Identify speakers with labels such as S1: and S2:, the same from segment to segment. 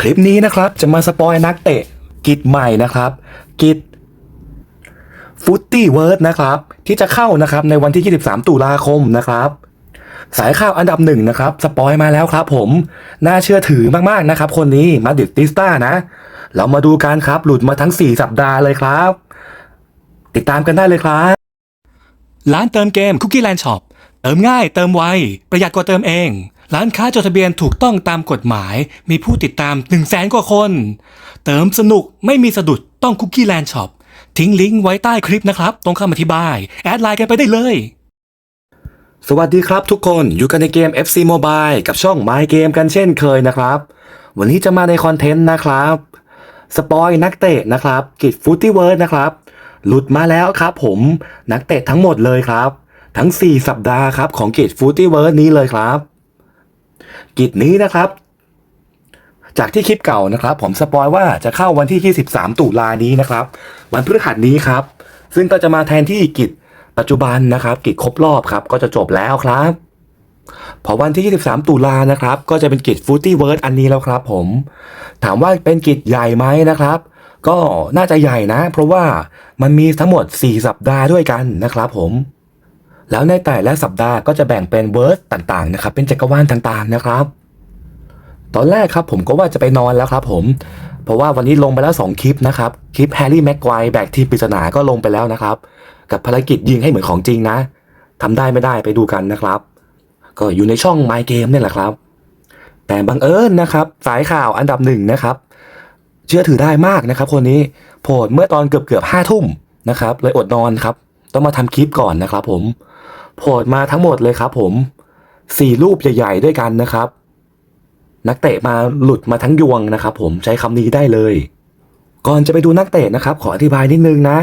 S1: คลิปนี้นะครับจะมาสปอยนักเตะกิจใหม่นะครับ กิจฟุตตี้เวิร์ดนะครับ ที่จะเข้านะครับในวันที่ 23 ตุลาคมนะครับ สายข่าวอันดับหนึ่งนะครับ สปอยมาแล้วครับผม น่าเชื่อถือมากๆนะครับ คนนี้มาดิดติสต้านะ เรามาดูกันครับ หลุดมาทั้ง 4 สัปดาห์เลยครับ ติดตามกันได้เลยครับ ร้านเติมเกมคุกกี้แลนด์ช็อปเติมง่ายเติมไวประหยัดกว่าเติมเอง ร้านค้าจดทะเบียนถูกต้องตามกฎหมาย มีผู้ติดตาม 1 0 0 0 0แสนกว่าคน เติมสนุกไม่มีสะดุดต้องคุกกี้แลนด์ช็อปทิ้งลิงก์ไว้ใต้คลิปนะครับ ตรงคำอธิบาย แอดไลน์กันไปได้เลย สวัสดีครับทุกคนอยู่กันในเกม FC Mobile กับช่อง My Game กันเช่นเคยนะครับ วันนี้จะมาในคอนเทนต์นะครับ สปอยนักเตะนะครับ กิจฟุตตี้เวิร์ดนะครับ หลุดมาแล้วครับผมนักเตะทั้งหมดเลยครับ ทั้ง 4 สัปดาห์ครับของกิจฟุตตี้เวิร์ดนี้เลยครับ กิจนี้นะครับ จากที่คลิปเก่านะครับ ผมสปอยว่าจะเข้าวันที่ 23 ตุลานี้นะครับ วันพฤหัสนี้ครับ ซึ่งก็จะมาแทนที่กิจปัจจุบันนะครับ กิจครบรอบครับ ก็จะจบแล้วครับพอวันที่ 23 ตุลานะครับ ก็จะเป็นกิจฟูตี้เวิร์ดอันนี้แล้วครับ ผม ถามว่าเป็นกิจใหญ่ไหมนะครับ ก็น่าจะใหญ่นะ เพราะว่ามันมีทั้งหมด 4 สัปดาห์ด้วยกันนะครับ ผม แล้วในแต่ละสัปดาห์ก็จะแบ่งเป็นเวิร์ดต่างๆนะครับ เป็นจักรวาลต่างๆนะครับ ตอนแรกครับผมก็ว่าจะไปนอนแล้วครับผม เพราะว่าวันนี้ลงไปแล้ว 2 คลิปนะครับ คลิปแฮร์รี่แม็กไกวแบกทีมปริศนาก็ลงไปแล้วนะครับ กับภารกิจยิงให้เหมือนของจริงนะทำได้ไม่ได้ไปดูกันนะครับ ก็อยู่ในช่อง My Game เนี่ยแหละครับ แต่บังเอิญนะครับ สายข่าวอันดับหนึ่งนะครับ เชื่อถือได้มากนะครับ คนนี้โผล่เมื่อตอนเกือบเกือบห้าทุ่มนะครับเลยอดนอนครับ ต้องมาทำคลิปก่อนนะครับ ผม โผล่มาทั้งหมดเลยครับผมสี่รูปใหญ่ ๆ ด้วยกันนะครับ นักเตะมาหลุดมาทั้งยวงนะครับผมใช้คำนี้ได้เลย ก่อนจะไปดูนักเตะนะครับ ขออธิบายนิดนึงนะ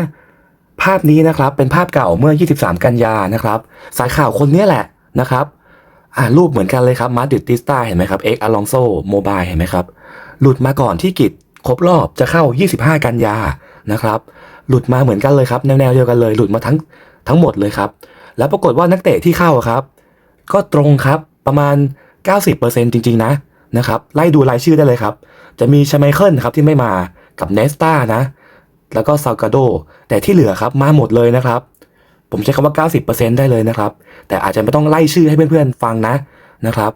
S1: ภาพนี้นะครับเป็นภาพเก่าเมื่อ 23 กันยานะครับ สายข่าวคนนี้แหละนะครับอ่ารูปเหมือนกันเลยครับมาดิติสตาเห็นไหมครับเอ็กอลองโซโมบายเห็นไหมครับ หลุดมาก่อนที่กิจครบรอบจะเข้า 25 กันยานะครับ หลุดมาเหมือนกันเลยครับแนวๆเดียวกันเลย หลุดมาทั้งทั้งหมดเลยครับ แล้วปรากฏว่านักเตะที่เข้าครับ ก็ตรงครับประมาณ 90%จริง ๆ นะนะครับไล่ดูรายชื่อได้เลยครับ จะมีชไมเคิลครับที่ไม่มากับเนสตานะ แล้วก็ซากาโด แต่ที่เหลือครับมาหมดเลยนะครับ ผมใช้คำว่า 90%ได้เลยนะครับ แต่อาจจะไม่ต้องไล่ชื่อให้เพื่อนๆฟังนะนะครับ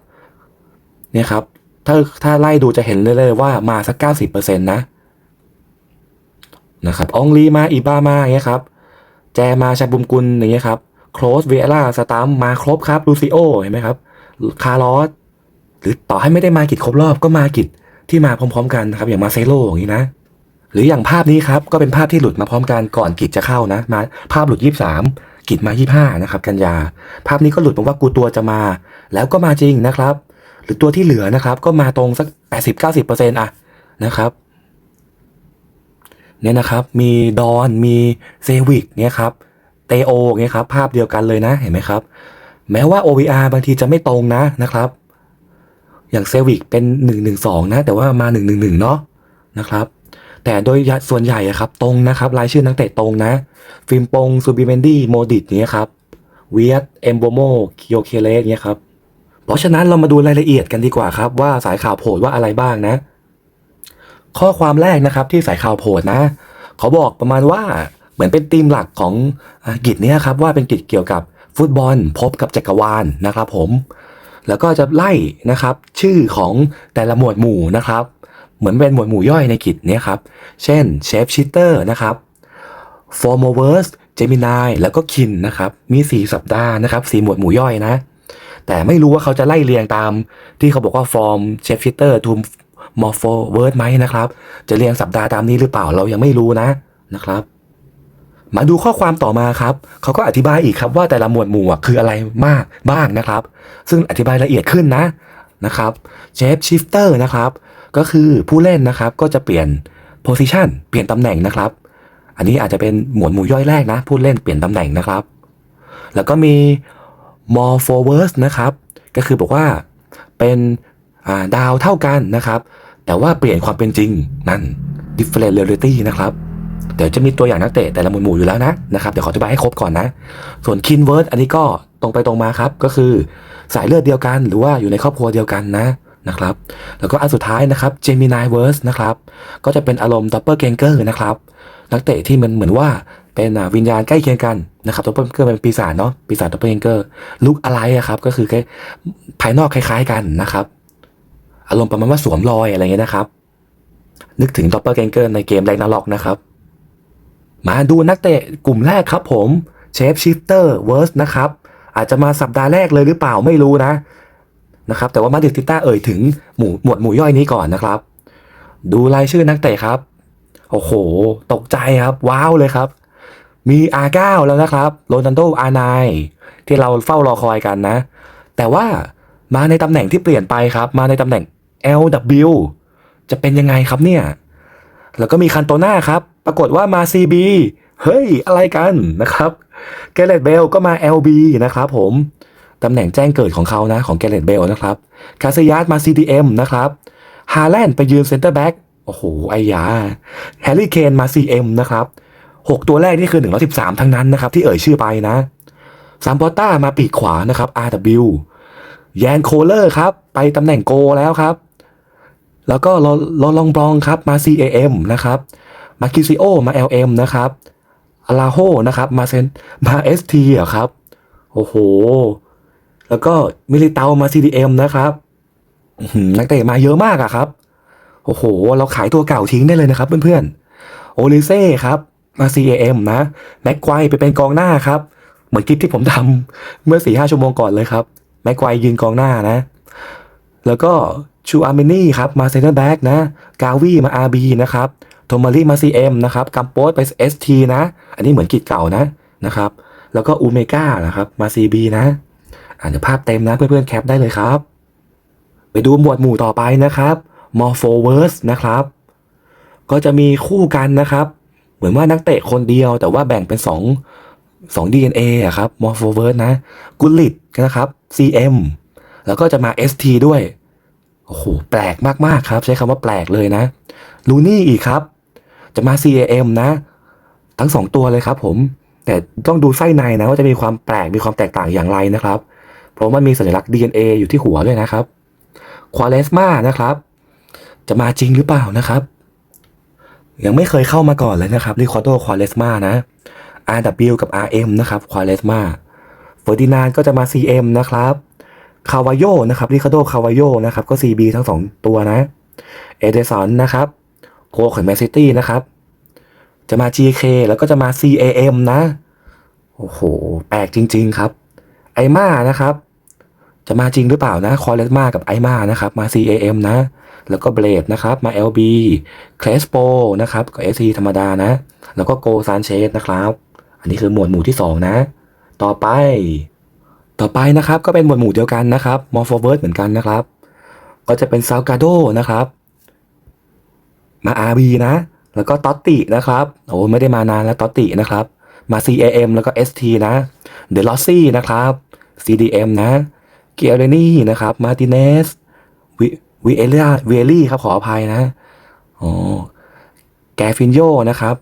S1: เนี่ยครับถ้าถ้าไล่ดูจะเห็นเลยว่ามาสัก 90%นะนะครับองลีมาอีบามาอย่างเงี้ยครับ แจมาชาบุมกุลอย่างเงี้ยครับ โครสเวล่าสตามมาครบครับลูซิโอเห็นไหมครับคาร์ลอสหรือต่อให้ไม่ได้มากิจครบรอบก็มากิจที่มาพร้อม ๆ กันนะครับอย่างมาเซโลอย่างนี้นะ หรืออย่างภาพนี้ครับก็เป็นภาพที่หลุดมาพร้อมกันก่อนกิจจะเข้านะ มาภาพหลุด 23 กิจมา 25 นะครับ กันยา ภาพนี้ก็หลุดมาว่ากูตัวจะมา แล้วก็มาจริงนะครับ หรือตัวที่เหลือนะครับ ก็มาตรงสัก 80-90%อะนะครับเนี่ยนะครับ มีดอน มีเซวิกเนี่ยครับ เตโอเนี่ยครับภาพเดียวกันเลยนะเห็นไหมครับ แม้ว่า OVR บางทีจะไม่ตรงนะนะครับ อย่างเซวิกเป็น 112 นะ แต่ว่ามา 111 เนาะนะครับแต่โดยส่วนใหญ่อะครับ ตรงนะครับ รายชื่อนักเตะตรงนะ ฟิล์มปงซูบิเมนดี้โมดิตเนี้ยครับเวียตเอมโบโมคิโอเคเลสเนี้ยครับเพราะฉะนั้นเรามาดูรายละเอียดกันดีกว่าครับ ว่าสายข่าวโผล่ว่าอะไรบ้างนะ ข้อความแรกนะครับที่สายข่าวโผล่นะ เขาบอกประมาณว่า เหมือนเป็นธีมหลักของอกิจเนี้ยครับว่าเป็นกิจเกี่ยวกับฟุตบอลพบกับจักรวาลนะครับผม แล้วก็จะไล่นะครับชื่อของแต่ละหมวดหมู่นะครับ เหมือนเป็นหมวดหมู่ย่อยในกิจเนี้ยครับ เช่นเชฟชิตเตอร์นะครับ f o r m o v e r s Gemini แล้วก็คินนะครับ มี 4 สัปดาห์นะครับ4หมวดหมู่ย่อยนะ แต่ไม่รู้ว่าเขาจะไล่เรียงตามที่เขาบอกว่า form c h e f shitter to morpho word ไหมนะครับ จะเรียงสัปดาห์ตามนี้หรือเปล่าเรายังไม่รู้นะนะครับ มาดูข้อความต่อมาครับ เขาก็อธิบายอีกครับว่าแต่ละหมวดหมู่คืออะไรมากบ้างนะครับ ซึ่งอธิบายละเอียดขึ้นนะนะครับ shape shifter นะครับ ก็คือผู้เล่นนะครับก็จะเปลี่ยน position เปลี่ยนตำแหน่งนะครับ อันนี้อาจจะเป็นหมวดหมู่ย่อยแรกนะ ผู้เล่นเปลี่ยนตำแหน่งนะครับ แล้วก็มี more forwards นะครับ ก็คือบอกว่าเป็นอ่าดาวเท่ากันนะครับ แต่ว่าเปลี่ยนความเป็นจริงนั่น different reality นะครับ เดี๋ยวจะมีตัวอย่างนักเตะแต่ละหมวดหมู่อยู่แล้วนะนะครับเดี๋ยวขออธิบายให้ครบก่อนนะ ส่วน kinword อันนี้ก็ตรงไปตรงมาครับ ก็คือสายเลือดเดียวกัน หรือว่าอยู่ในครอบครัวเดียวกันนะนะครับ แล้วก็อันสุดท้ายนะครับ Gemini Verse นะครับก็จะเป็นอารมณ์ Doppelganger นะครับนักเตะที่มันเหมือนว่าเป็นอ่าวิญญาณใกล้เคียงกันนะครับ Doppelganger เป็นปีศาจเนาะปีศาจ Doppelganger ลุกอะไรอะครับก็คือแค่ภายนอกคล้าย ๆกันนะครับอารมณ์ประมาณว่าสวมรอยอะไรเงี้ยนะครับ นึกถึง Doppelganger ในเกม Ragnarok นะครับ มาดูนักเตะกลุ่มแรกครับผมเชฟชิฟเตอร์เวิร์สนะครับ อาจจะมาสัปดาห์แรกเลยหรือเปล่าไม่รู้นะนะครับ แต่ว่ามาดริดติต้าเอ่ยถึงหมู่หมวดหมู่ย่อยนี้ก่อนนะครับ ดูรายชื่อนักเตะครับ โอ้โห ตกใจครับ ว้าวเลยครับ มีอาเก้าแล้วนะครับโรนัลโดอาร์ไนที่เราเฝ้ารอคอยกันนะ แต่ว่ามาในตำแหน่งที่เปลี่ยนไปครับ มาในตำแหน่ง LW จะเป็นยังไงครับเนี่ย แล้วก็มีคันโตน่าครับ ปรากฏว่ามา CB เฮ้ย อะไรกันนะครับเกเรตเบลก็มา LB นะครับผมตำแหน่งแจ้งเกิดของเขานะของเกเรตเบลนะครับคาซิยัสมา CDM นะครับฮาแลนด์ไปยืนเซนเตอร์แบ็กโอ้โหไอ้ยาแฮร์รี่เคนมา CM นะครับ6 ตัวแรกนี่คือ 113 ทั้งนั้นนะครับ ที่เอ่ยชื่อไปนะซามปอต้ามาปีกขวานะครับ RW แยนโคเลอร์ครับ ไปตำแหน่งโกแล้วครับ แล้วก็ลอลอลองบลองครับมา CAM นะครับ มาคิซิโอมา LM นะครับอาราโฮนะครับ มาเซนมา ST เหรอครับ โอ้โห แล้วก็มิลิเตามา CDM นะครับนักเตะมาเยอะมากอะครับ โอ้โห เราขายตัวเก่าทิ้งได้เลยนะครับเพื่อนๆ โอลิเซ่ครับ มา CAM นะแม็กไกวไปเป็นกองหน้าครับ เหมือนคลิปที่ผมทำเมื่อสี่ห้าชั่วโมงก่อนเลยครับ แม็กไกวยืนกองหน้านะ แล้วก็ชูอาร์เมนี่ครับ มาเซนเตอร์แบ็กนะ กาวีมา RB นะครับ โทมารีมา CM นะครับกัมโปสไป ST นะ อันนี้เหมือนกิจเก่านะนะครับ แล้วก็อูเมก้านะครับมา CB นะอ่านภาพเต็มนะเพื่อนๆแคปได้เลยครับ ไปดูหมวดหมู่ต่อไปนะครับ m o r p h o v e r s e นะครับ ก็จะมีคู่กันนะครับ เหมือนว่านักเตะคนเดียวแต่ว่าแบ่งเป็น 2 2 DNA อะครับ m o r p h o v e r s e นะกุลิตนะครับ CM แล้วก็จะมา ST ด้วยโอ้โหแปลกมากๆครับ ใช้คำว่าแปลกเลยนะลูนี่อีกครับ จะมา CAM นะ ทั้งสองตัวเลยครับผม แต่ต้องดูไส้ในนะว่าจะมีความแปลกมีความแตกต่างอย่างไรนะครับ เพราะมันมีสัญลักษณ์ DNA อยู่ที่หัวด้วยนะครับควาเลสมานะครับ จะมาจริงหรือเปล่านะครับ ยังไม่เคยเข้ามาก่อนเลยนะครับริคอโดควาเลสมานะ RW กับ RM นะครับควาเลสมาเฟอร์ดินานก็จะมา CM นะครับคาวาโยนะครับริคาโดคาวาโยนะครับ ก็ CB ทั้งสองตัวนะ เอเดสันนะครับ โคของแมนซิตี้นะครับ จะมา GK แล้วก็จะมา CAM นะ โอ้โห แปลกจริง ๆ ครับ ไอมานะครับ จะมาจริงหรือเปล่านะ คอเลสมากับไอมานะครับ มา CAM นะ แล้วก็เบลดนะครับ มา LB เคลสโปนะครับก็ SC ธรรมดานะ แล้วก็โกซานเชสนะครับ อันนี้คือหมวดหมู่ที่ 2 นะ ต่อไป ต่อไปนะครับ ก็เป็นหมวดหมู่เดียวกันนะครับมอร์ฟเวิร์ดเหมือนกันนะครับ ก็จะเป็นซาวกาโดนะครับ มา RB นะ แล้วก็ตอตตินะครับโอ้ไม่ได้มานานแล้วตอตตินะครับ มา CAM แล้วก็ ST นะเดลอซี่นะครับ CDM นะ เกียร์เรนี่นะครับ มาติเนสวิวิเอลียเวลี่ครับขออภัยนะอ๋อแกฟินโยนะครับ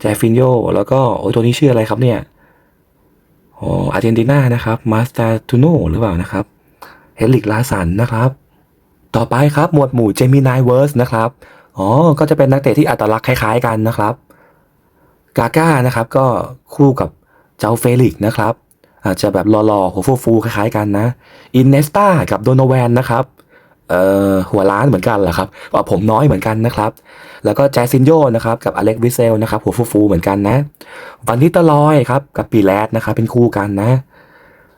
S1: แจฟินโยแล้วก็โอ้ตัวนี้ชื่ออะไรครับเนี่ยอ๋ออาร์เจนตินานะครับมาสตาทูโนหรือเปล่านะครับเฮลิกลาสันนะครับ ต่อไปครับหมวดหมู่เจมินายเวิร์สนะครับ อ๋อ ก็จะเป็นนักเตะที่อัตลักษณ์คล้ายๆกันนะครับ กาก้านะครับก็คู่กับเจ้าเฟลิกนะครับ อาจจะแบบหล่อๆหัวฟูๆคล้ายๆกันนะ อินเนสตากับโดนแวนนะครับเอ่อหัวล้านเหมือนกันเหรอครับผมน้อยเหมือนกันนะครับ แล้วก็แจซินโยนะครับกับอเล็กวิเซลนะครับหัวฟูๆเหมือนกันนะ วันที่ตะลอยครับกับปีแรดนะครับเป็นคู่กันนะ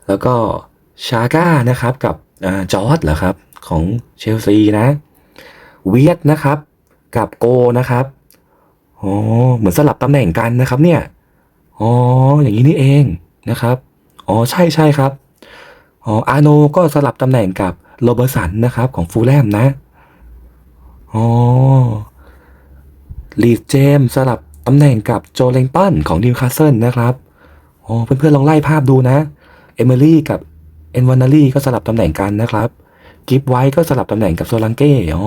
S1: แล้วก็ชาก้านะครับกับจอร์ดเหรอครับของเชลซีนะ เวียดนะครับ กับโกนะครับ อ๋อ เหมือนสลับตำแหน่งกันนะครับเนี่ย อ๋อ อย่างนี้นี่เองนะครับ อ๋อ ใช่ใช่ครับ อ๋อ อาโนก็สลับตำแหน่งกับโรเบอร์สันนะครับของฟูลแลมนะ อ๋อ ลีดเจมสลับตำแหน่งกับโจเลงตันของนิวคาสเซิลนะครับ อ๋อ เพื่อนๆลองไล่ภาพดูนะ เอมิลี่กับเอ็นวานารีก็สลับตำแหน่งกันนะครับ กิฟไว้ก็สลับตำแหน่งกับโซลังเก้อ๋อ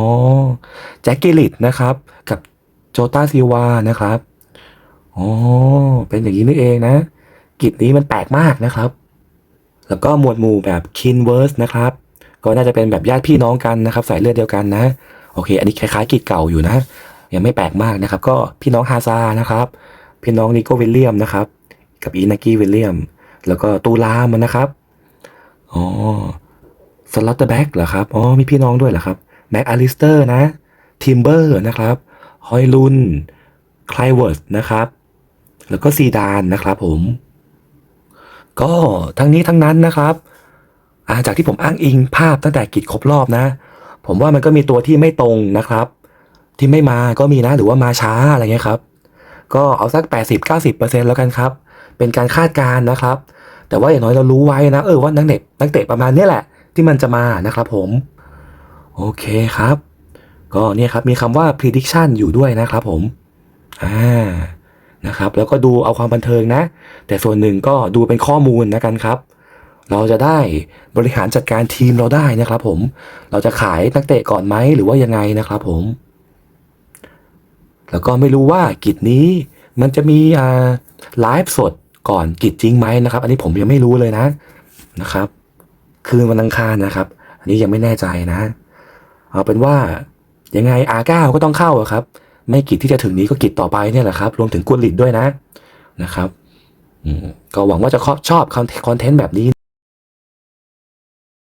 S1: แจ็คกิลิตนะครับ กับโจตาซิวานะครับอ๋อเป็นอย่างนี้นี่เองนะ กิจนี้มันแปลกมากนะครับ แล้วก็หมวดหมู่แบบคินเวิร์สนะครับ ก็น่าจะเป็นแบบญาติพี่น้องกันนะครับ สายเลือดเดียวกันนะ โอเค อันนี้คล้ายๆกิจเก่าอยู่นะ ยังไม่แปลกมากนะครับ ก็พี่น้องฮาซานะครับ พี่น้องนิโกวิลเลียมนะครับ กับอีนากี้วิลเลียม แล้วก็ตูลามนะครับ อ๋อ สลัตเตอร์แบ็กเหรอครับ อ๋อ มีพี่น้องด้วยเหรอครับ แม็กอลิสเตอร์นะ ทิมเบอร์นะครับ ฮอยลุน ไคลเวิร์ดนะครับ แล้วก็ซีดานนะครับผม ก็ทั้งนี้ทั้งนั้นนะครับาจากที่ผมอ้างอิงภาพตั้งแต่กิจครบรอบนะ ผมว่ามันก็มีตัวที่ไม่ตรงนะครับ ที่ไม่มาก็มีนะหรือว่ามาช้าอะไรเงี้ยครับ ก็เอาสัก 80-90%แล้วกันครับ เป็นการคาดการณ์นะครับ แต่ว่าอย่างน้อยเรารู้ไว้นะ เออว่านักเตะนักเตะประมาณนี้แหละ ที่มันจะมานะครับผม โอเคครับ ก็เนี่ยครับมีคำว่า prediction อยู่ด้วยนะครับผม อ่านะครับ แล้วก็ดูเอาความบันเทิงนะ แต่ส่วนหนึ่งก็ดูเป็นข้อมูลนะกันครับ เราจะได้บริหารจัดการทีมเราได้นะครับผม เราจะขายนักเตะก่อนไหมหรือว่ายังไงนะครับผม แล้วก็ไม่รู้ว่ากิจนี้มันจะมีไลฟ์สดก่อนกิจจริงไหมนะครับ อันนี้ผมยังไม่รู้เลยนะนะครับ คืนวันอังคารนะครับ อันนี้ยังไม่แน่ใจนะ เอาเป็นว่ายังไงอาก้าก็ต้องเข้าครับ ไม่กิจที่จะถึงนี้ก็กิจต่อไปเนี่ยแหละครับรวมถึงกุลิดด้วยนะนะครับอืมก็หวังว่าจะชอบคอนเทนต์แบบนี้